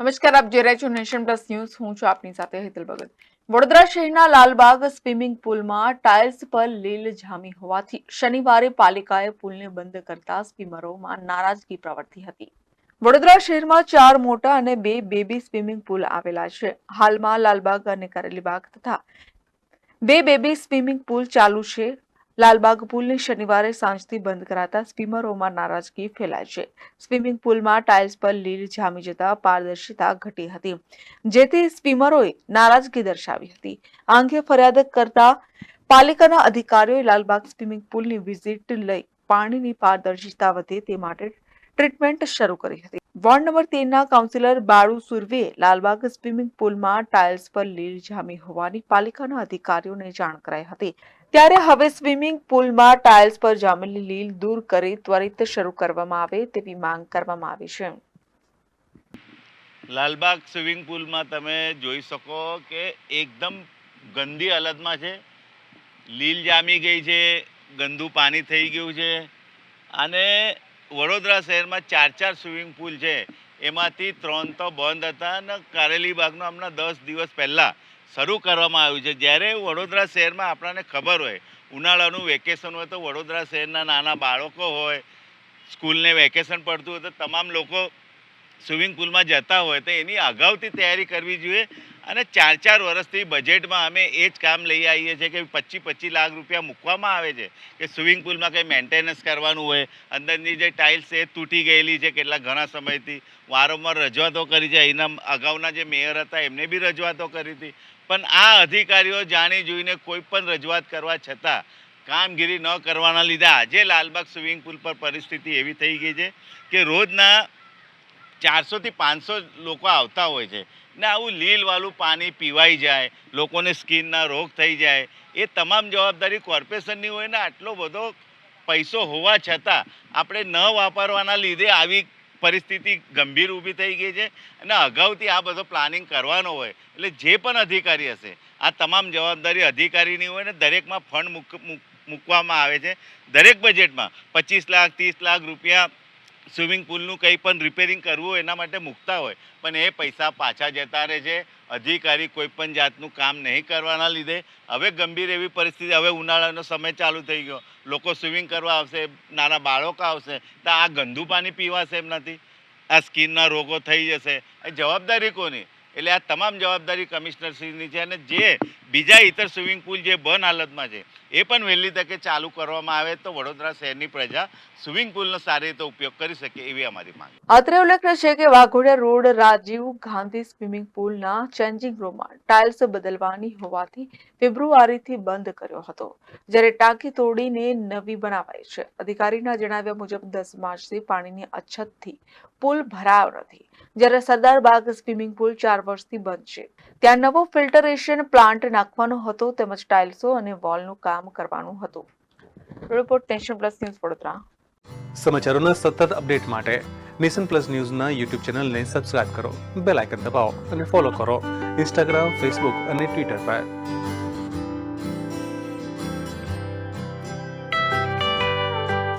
નમસ્કાર, આપ જોઈ રહ્યા છો નેશન પ્લસ ન્યૂઝ. હું છું આપની સાથે હેતલ ભગત. વડોદરા શહેરના લાલબાગ સ્વિમિંગ પુલમાં ટાઇલ્સ પર લીલ જામી હોવાથી શનિવારે પાલિકાએ પુલને બંધ કરતા સ્વિમરોમાં નારાજગી પ્રવર્તી હતી. વડોદરા શહેરમાં ચાર મોટા અને બે બેબી સ્વિમિંગ પુલ આવેલા છે. હાલમાં લાલબાગ અને કરેલીબાગ તથા બે બેબી સ્વિમિંગ પુલ ચાલુ છે. લાલબાગ પુલને શનિવારે સાંજથી બંધ કરાતા સ્વિમરોમાં નારાજગી ફેલાય છે. સ્વિમિંગ પુલમાં ટાઇલ્સ પર લીલ જામી જતા પારદર્શિતા ઘટી હતી, જેથી સ્વિમરોએ નારાજગી દર્શાવી હતી. આ અંગે ફરિયાદ કરતા પાલિકાના અધિકારીઓએ લાલબાગ સ્વિમિંગ પુલની વિઝિટ લઈ પાણીની પારદર્શિતા વધે તે માટે ટ્રીટમેન્ટ શરૂ કરી હતી. વોર્ડ નંબર તેરના કાઉન્સિલર બાળુ સુરવે લાલબાગ સ્વિમિંગ પુલમાં ટાઇલ્સ પર લીલ જામી હોવાની પાલિકાના અધિકારીઓને જાણ કરાઈ હતી. ત્યારે હવે સ્વિમિંગ પુલમાં ટાઇલ્સ પર જામેલી લીલ દૂર કરી ત્વરિત શરૂ કરવામાં આવે તેવી માંગ કરવામાં આવી છે. લાલબાગ સ્વિમિંગ પુલમાં તમે જોઈ શકો કે એકદમ ગંદી હાલતમાં છે. લીલ જામી ગઈ છે, ગંદુ પાણી થઈ ગયું છે અને વડોદરા શહેરમાં ચાર ચાર સ્વિમિંગ પુલ છે. એમાંથી ત્રણ તો બંધ હતા અને કારેલી બાગનો હમણાં દસ દિવસ પહેલાં શરૂ કરવામાં આવ્યું છે. જ્યારે વડોદરા શહેરમાં આપણને ખબર હોય, ઉનાળાનું વેકેશન હોય તો વડોદરા શહેરના નાના બાળકો હોય, સ્કૂલને વેકેશન પડતું હોય તો તમામ લોકો સ્વિમિંગ પુલમાં જતા હોય તો એની અગાઉથી તૈયારી કરવી જોઈએ. અને ચાર ચાર વર્ષથી બજેટમાં અમે એ જ કામ લઈ આવીએ છીએ કે પચીસ પચીસ લાખ રૂપિયા મૂકવામાં આવે છે કે સ્વિમિંગ પુલમાં કંઈ મેન્ટેનન્સ કરવાનું હોય, અંદરની જે ટાઇલ્સ છે એ તૂટી ગયેલી છે કેટલા ઘણા સમયથી, વારંવાર રજૂઆતો કરી છે. અહીંના અગાઉના જે મેયર હતા એમને બી રજૂઆતો કરી હતી. પણ આ અધિકારીઓ જાણી જોઈને કોઈ પણ રજૂઆત કરવા છતાં કામગીરી ન કરવાના લીધે આજે લાલબાગ સ્વિમિંગ પુલ પર પરિસ્થિતિ એવી થઈ ગઈ છે કે રોજના ચારસોથી પાંચસો લોકો આવતા હોય છે. ને આવું લીલવાળું પાણી પીવાઈ જાય, લોકોને સ્કિનના રોગ થઈ જાય, એ તમામ જવાબદારી કોર્પોરેશનની હોય ને આટલો બધો પૈસો હોવા છતાં આપણે ન વાપરવાના લીધે આવી પરિસ્થિતિ ગંભીર ઊભી થઈ ગઈ છે અને અગાઉથી આ બધો પ્લાનિંગ કરવાનો હોય એટલે જે પણ અધિકારી હશે, આ તમામ જવાબદારી અધિકારીની હોય ને દરેકમાં ફંડ મૂક, મૂક- મૂકવામાં આવે છે. દરેક બજેટમાં પચીસ લાખ, ત્રીસ લાખ રૂપિયા સ્વિમિંગ પુલનું કંઈ પણ રિપેરિંગ કરવું એના માટે મૂકતા હોય, પણ એ પૈસા પાછા જતા રહે છે. અધિકારી કોઈ પણ જાતનું કામ નહીં કરવાના લીધે. હવે ગંભીર એવી પરિસ્થિતિ, હવે ઉનાળાનો સમય ચાલુ થઈ ગયો. લોકો સ્વિમિંગ કરવા આવશે, નાના બાળકો આવશે, તો આ ગંદુ પાણી પીવાશે એમ નથી આ સ્કિનના રોગો થઈ જશે. જવાબદારી કોની? એટલે આ તમામ જવાબદારી કમિશનરશ્રીની છે અને જે બીજા ઇતર સ્વિમિંગ પુલ જે બંધ હાલતમાં છે, એ પણ વહેલી તકે ચાલુ કરવામાં આવે તો વડોદરા શહેરની પ્રજા સ્વિમિંગ પુલનો સારી રીતે ઉપયોગ કરી શકે એવી અમારી માંગ અત્રે ઉલ્લેખનીય છે કે વાઘોડિયા રોડ રાજીવ ગાંધી સ્વિમિંગ પુલના ચેન્જિંગ રૂમમાં ટાઇલ્સ બદલવાની હોવાથી ફેબ્રુઆરીથી બંધ કર્યો હતો, જ્યારે ટાંકી તોડીને નવી બનાવાઈ છે. અધિકારીના જણાવ્યા મુજબ દસ માર્ચથી પાણીની અછતથી પુલ ભરાયો નથી. જ્યારે સરદાર બાગ સ્વિમિંગ પુલ ચાર વર્ષથી બંધ છે. ત્યાં નવો ફિલ્ટરેશન પ્લાન્ટ નાખવાનો હતો, તેમજ ટાઇલ્સો અને વોલનું કામ કરવાનું હતું. Report nation plus news Vadodara. સમાચારોના સતત અપડેટ માટે નેશન પ્લસ ન્યૂઝના યુટ્યુબ ચેનલને સબસ્ક્રાઇબ કરો, બેલ આઇકન દબાવો અને ફોલો કરો. ઇન્સ્ટાગ્રામ, ફેસબુક અને ટ્વિટર પર.